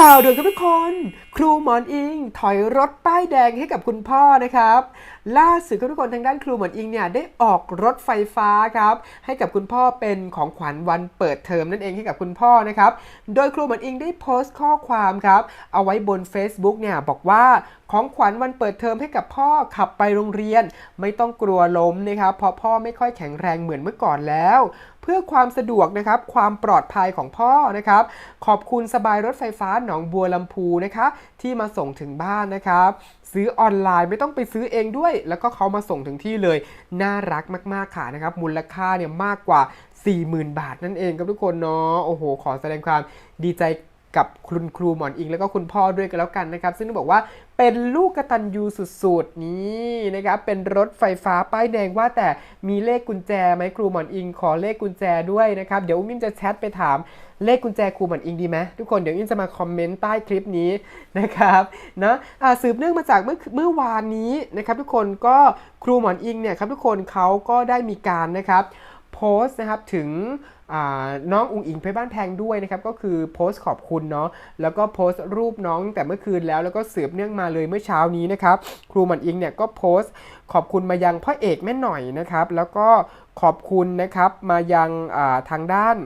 ข่าวด่วนครับทุกคน ครูหมอนอิง ถอยรถป้ายแดงให้กับคุณพ่อนะครับ ล่าสุดครับทุกคนทางด้านครูหมอนอิงเนี่ยได้ออกรถไฟฟ้าครับให้กับคุณพ่อเป็นของขวัญวันเปิดเทอมนั่นเองให้กับคุณพ่อนะครับ โดยครูหมอนอิงได้โพสต์ข้อความครับ เอาไว้บน Facebook เนี่ยบอกว่าของขวัญวันเปิดเทอมให้กับพ่อขับไปโรงเรียน ไม่ต้องกลัวล้มนะครับเพราะพ่อไม่ค่อยแข็งแรงเหมือนเมื่อก่อนแล้ว เพื่อความสะดวกนะครับความปลอดภัยของพ่อนะครับ ขอบคุณสบายรถไฟฟ้าหนองบัวลำพูนะคะที่มาส่งถึงบ้านนะครับ ซื้อออนไลน์ไม่ต้องไปซื้อเองด้วย แล้วก็เขามาส่งถึงที่เลย น่ารักมากๆค่ะนะครับมูลค่าเนี่ยมากกว่า 40,000 บาทนั่นเองครับทุกคนเนาะโอ้โห ขอแสดงความดีใจ กับคุณครูหมอนอิงแล้วก็คุณพ่อด้วยกันแล้วกันนะครับ ซึ่งต้องบอกว่าเป็นลูกกตัญญูสุดๆนี่นะครับเป็นรถไฟฟ้าป้ายแดงว่าแต่มีเลขกุญแจไหมครูหมอนอิง ขอเลขกุญแจด้วยนะครับ เดี๋ยวอุ้มอิมจะแชทไปถามเลขกุญแจครูหมอนอิงดีไหมทุกคนเดี๋ยวอิมจะมาคอมเมนต์ใต้คลิปนี้นะครับนะอ่าสืบเนื่องมาจากเมื่อเมื่อวานนี้นะครับทุกคนก็ครูหมอนอิงเนี่ยครับทุกคนเขาก็ได้มีการนะครับโพสต์นะครับถึง น้องอุงอิงเพชรบ้านแพงด้วยนะครับก็คือโพสต์ขอบคุณเนาะแล้วก็โพสต์รูปน้องแต่เมื่อคืนแล้วแล้วก็สืบเนื่องมาเลยเมื่อเช้านี้นะครับครูหมันอิงเนี่ยก็โพสต์ขอบคุณมายังพ่อเอกแม่หน่อยนะครับแล้วก็ขอบคุณนะครับมายังทางด้าน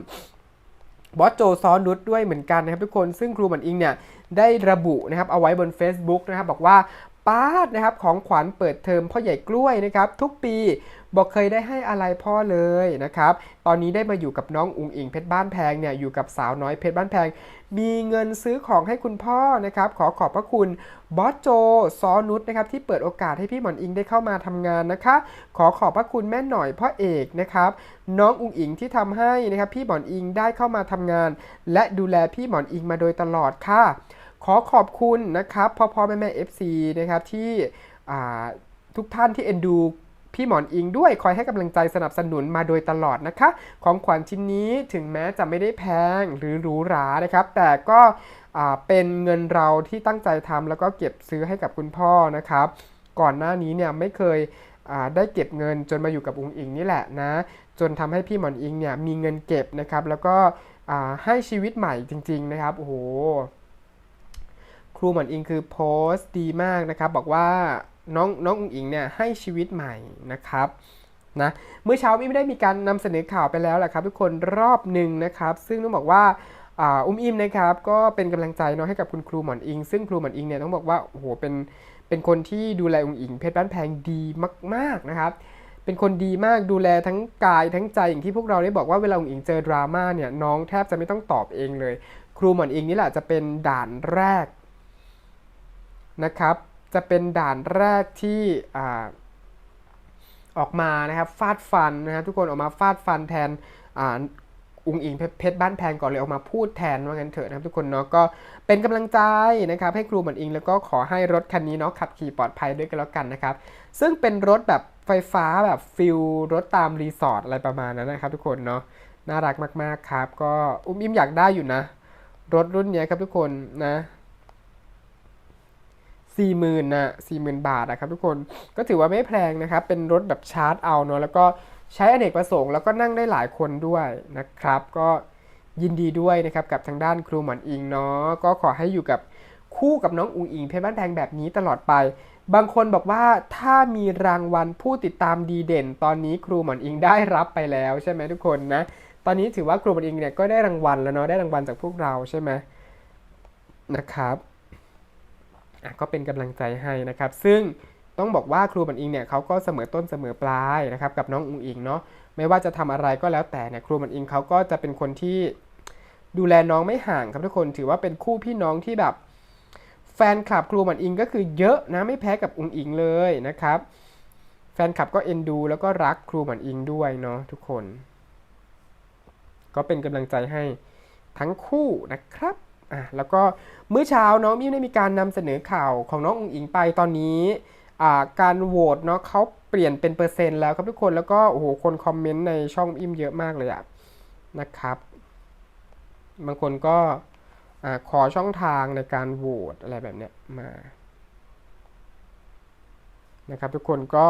บอสโจซ้อนนุชด้วยเหมือนกันนะครับทุกคนซึ่งครูหมันอิงเนี่ยได้ระบุนะครับเอาไว้บน Facebook นะครับบอกว่า ป้าดนะครับของขวัญเปิดเทอมพ่อใหญ่กล้วยนะครับทุกปีบอกเคยได้ให้อะไรพ่อเลยนะครับ ตอนนี้ได้มาอยู่กับน้องอุงอิงเพชรบ้านแพงเนี่ยอยู่กับสาวน้อยเพชรบ้านแพง มีเงินซื้อของให้คุณพ่อนะครับ ขอขอบพระคุณบอสโจซอนุชนะครับที่เปิดโอกาสให้พี่หมอนอิงได้เข้ามาทำงานนะคะ ขอขอบพระคุณแม่หน่อยพ่อเอกนะครับน้องอุงอิงที่ทำให้นะครับพี่หมอนอิงได้เข้ามาทำงาน และดูแลพี่หมอนอิงมาโดยตลอดค่ะ ขอขอบคุณนะครับพ่อพ่อแม่แม่ FC นะครับที่ทุกท่านที่เอ็นดูพี่หมอนอิงด้วยคอยให้กำลังใจสนับสนุนมาโดยตลอดนะคะ ของขวัญชิ้นนี้ถึงแม้จะไม่ได้แพงหรือหรูหรานะครับ แต่ก็เป็นเงินเราที่ตั้งใจทำแล้วก็เก็บซื้อให้กับคุณพ่อนะครับ ก่อนหน้านี้เนี่ยไม่เคยได้เก็บเงินจนมาอยู่กับอุงอิงนี่แหละนะ จนทำให้พี่หมอนอิงเนี่ยมีเงินเก็บนะครับ แล้วก็ให้ชีวิตใหม่จริง ๆนะครับโอ้โห ครูหมอนอิงคือโพสต์ดีมากนะครับ บอกว่าน้องน้องอุ๋งอิงเนี่ยให้ชีวิตใหม่นะครับนะเมื่อเช้าไม่ได้มีการนำเสนอข่าวไปแล้วแหละครับ ทุกคนรอบหนึ่งนะครับ ซึ่งต้องบอกว่าอุ้มอิมนะครับ ก็เป็นกำลังใจเนาะให้กับคุณครูหมอนอิง ซึ่งครูหมอนอิงเนี่ยต้องบอกว่าโอ้โหเป็นเป็นคนที่ดูแลอุ๋งอิงเพชรบ้านแพงดีมาก ๆนะครับ เป็นคนดีมากดูแลทั้งกายทั้งใจอย่างที่พวกเราได้บอกว่าเวลาอุ๋งอิงเจอดราม่าเนี่ยน้องแทบจะไม่ต้องตอบเองเลย ครูหมอนอิงนี่แหละจะเป็นด่านแรก นะครับ จะเป็นด่านแรกที่ออกมานะครับฟาดฟันนะครับทุกคนออกมาฟาดฟันแทนอ่าอุงอิงเพชรบ้านแพงก่อนเลยออกมาพูดแทนว่างั้นเถอะนะครับทุกคนเนาะก็เป็นกำลังใจนะครับให้ครูเหมือนอิงแล้วก็ขอให้รถคันนี้เนาะขับขี่ปลอดภัยด้วยกันแล้วกันนะครับ ซึ่งเป็นรถแบบไฟฟ้าแบบฟิลรถตามรีสอร์ทอะไรประมาณนั้นนะครับ ทุกคนเนาะน่ารักมากๆครับ ก็อุ้มอิมอยากได้อยู่นะ รถรุ่นนี้ครับทุกคนนะ สี่หมื่นนะสี่หมื่นบาทนะครับทุกคนก็ถือว่าไม่แพงนะครับ เป็นรถแบบชาร์จเอาเนาะแล้วก็ใช้อเนกประสงค์แล้วก็นั่งได้หลายคนด้วยนะครับ ก็ยินดีด้วยนะครับกับทางด้านครูหมอนอิงเนาะก็ขอให้อยู่กับคู่กับน้องอุงอิงเพชรบ้านแพงแบบนี้ตลอดไป บางคนบอกว่าถ้ามีรางวัลผู้ติดตามดีเด่น ตอนนี้ครูหมอนอิงได้รับไปแล้วใช่ไหมทุกคนนะตอนนี้ถือว่าครูหมอนอิงเนี่ยก็ได้รางวัลแล้วเนาะได้รางวัลจากพวกเราใช่ไหมนะครับ ก็เป็นกำลังใจให้นะครับ ซึ่งต้องบอกว่าครูบันอิงเนี่ยเขาก็เสมอต้นเสมอปลายนะครับกับน้องอุงอิงเนาะไม่ว่าจะทำอะไรก็แล้วแต่เนี่ยครูบันอิงเขาก็จะเป็นคนที่ดูแลน้องไม่ห่างครับทุกคนถือว่าเป็นคู่พี่น้องที่แบบแฟนคลับครูบันอิงก็คือเยอะนะไม่แพ้กับอุงอิงเลยนะครับ แฟนคลับก็เอ็นดู แล้วก็รักครูบันอิงด้วยเนาะทุกคน ก็เป็นกำลังใจให้ทั้งคู่นะครับ อะแล้วก็เมื่อเช้าน้องมิวได้มีการนำเสนอข่าวของน้องอุ๋งอิงไปตอนนี้อ่าการโหวตเนาะเขาเปลี่ยนเป็นเปอร์เซ็นต์แล้วครับทุกคนแล้วก็โอ้โหคนคอมเมนต์ในช่องอิมเยอะมากเลยอะนะครับ บางคนก็อ่าขอช่องทางในการโหวตอะไรแบบเนี้ยมานะครับทุกคนก็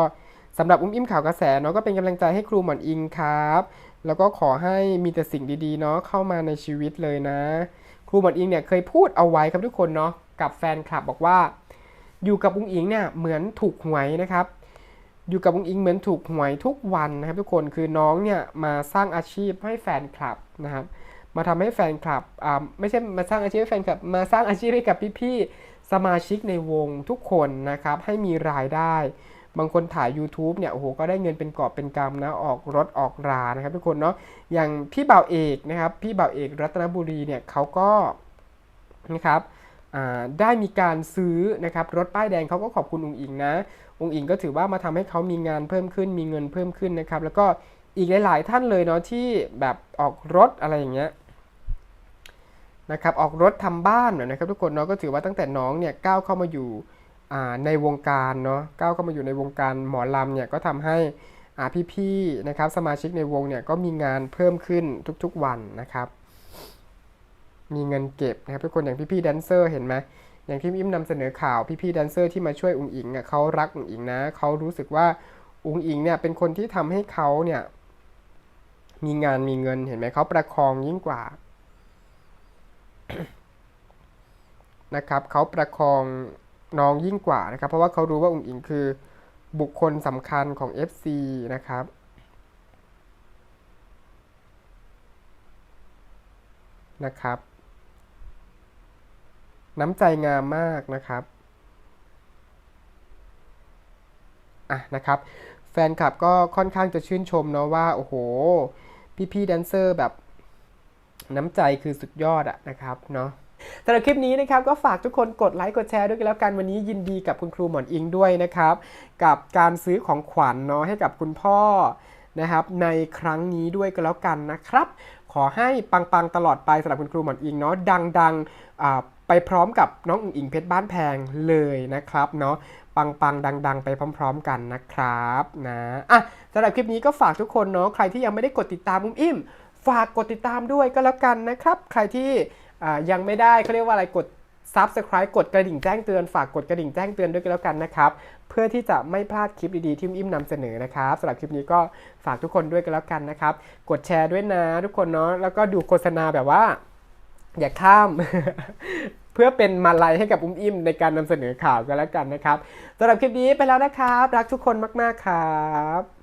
สำหรับอุ้มอิ่มข่าวกระแสเนาะก็เป็นกำลังใจให้ครูหมอนอิงครับ แล้วก็ขอให้มีแต่สิ่งดีๆเนาะเข้ามาในชีวิตเลยนะ ครูหมอนอิงเนี่ยเคยพูดเอาไว้ครับทุกคนเนาะกับแฟนคลับบอกว่า อยู่กับอุ้งอิงเนี่ยเหมือนถูกหวยนะครับ อยู่กับอุ้งอิงเหมือนถูกหวยทุกวันนะครับ ทุกคนคือน้องเนี่ยมาสร้างอาชีพให้แฟนคลับนะครับ มาทำให้แฟนคลับอ่าไม่ใช่มาสร้างอาชีพให้แฟนคลับ มาสร้างอาชีพให้กับพี่ๆสมาชิกในวงทุกคนนะครับให้มีรายได้ บางคนถ่าย YouTube เนี่ยโอ้โหก็ได้เงินเป็นกอบเป็นกำนะออกรถออกรานะครับทุกคนเนาะอย่างพี่บ่าวเอกนะครับพี่บ่าวเอกรัตนบุรีเนี่ยเขาก็นะครับได้มีการซื้อนะครับรถป้ายแดงเขาก็ขอบคุณองค์อิงนะองค์อิงก็ถือว่ามาทำให้เขามีงานเพิ่มขึ้น มีเงินเพิ่มขึ้นนะครับแล้วก็อีกหลาย ๆ ท่านเลยเนาะที่แบบออกรถอะไรอย่างเงี้ยนะครับออกรถทำบ้านนะครับทุกคนเนาะก็ถือว่าตั้งแต่น้องเนี่ยก้าวเข้ามาอยู่ ในวงการเนาะก้าวเข้ามาอยู่ในวงการหมอลำเนี่ยก็ทำให้อ่พี่ๆนะครับสมาชิกในวงเนี่ยก็มีงานเพิ่มขึ้นทุกๆวันนะครับ มีเงินเก็บนะครับทุกคนอย่างพี่ๆแดนเซอร์เห็นไหมอย่างที่อิมนำเสนอข่าวพี่ๆแดนเซอร์ที่มาช่วยอุ๋งอิงอะเขารักอุ๋งอิงนะเขารู้สึกว่าอุ๋งอิงเนี่ยเป็นคนที่ทำให้เขาเนี่ยมีงานมีเงินเห็นไหมเขาประคองยิ่งกว่านะครับเขาประคอง น้องยิ่งกว่านะครับ เพราะว่าเขารู้ว่าอุ๋งอิงคือบุคคลสำคัญของ FC นะครับนะครับ น้ำใจงามมากนะครับอะนะครับ แฟนคลับก็ค่อนข้างจะชื่นชมเนาะว่า โอ้โห พี่ๆแดนเซอร์แบบน้ำใจคือสุดยอดอะนะครับเนาะ สำหรับคลิปนี้นะครับก็ฝากทุกคนกดไลค์กดแชร์ด้วยกันแล้วกันวันนี้ยินดีกับคุณครูหมอนอิงด้วยนะครับ กับการซื้อของขวัญเนาะให้กับคุณพ่อนะครับ ในครั้งนี้ด้วยก็แล้วกันนะครับ ขอให้ปังๆตลอดไปสำหรับคุณครูหมอนอิงเนาะดังๆไปพร้อมกับน้องอุ๋งอิงเพชรบ้านแพงเลยนะครับเนาะปังๆดัง ๆ ไปพร้อม ๆ กันนะครับนะอะสำหรับคลิปนี้ก็ฝากทุกคนเนาะใครที่ยังไม่ได้กดติดตามอุ้มอิ่ม ฝากกดติดตามด้วยก็แล้วกันนะครับ ใครที่ ยังไม่ได้เขาเรียกว่าอะไรกด Subscribe กดกระดิ่งแจ้งเตือนฝากกดกระดิ่งแจ้งเตือนด้วยก็แล้วกันนะครับ เพื่อที่จะไม่พลาดคลิปดีๆที่อุ้มอิ่มนำเสนอนะครับสำหรับคลิปนี้ก็ฝากทุกคนด้วยก็แล้วกันนะครับ กดแชร์ด้วยนะทุกคนเนาะแล้วก็ดูโฆษณาแบบว่า อย่าข้าม เพื่อเป็นมาลัยให้กับอุ้มอิ่มในการนำเสนอข่าวก็แล้วกันนะครับสำหรับคลิปนี้ไปแล้วนะครับ รักทุกคนมากๆครับ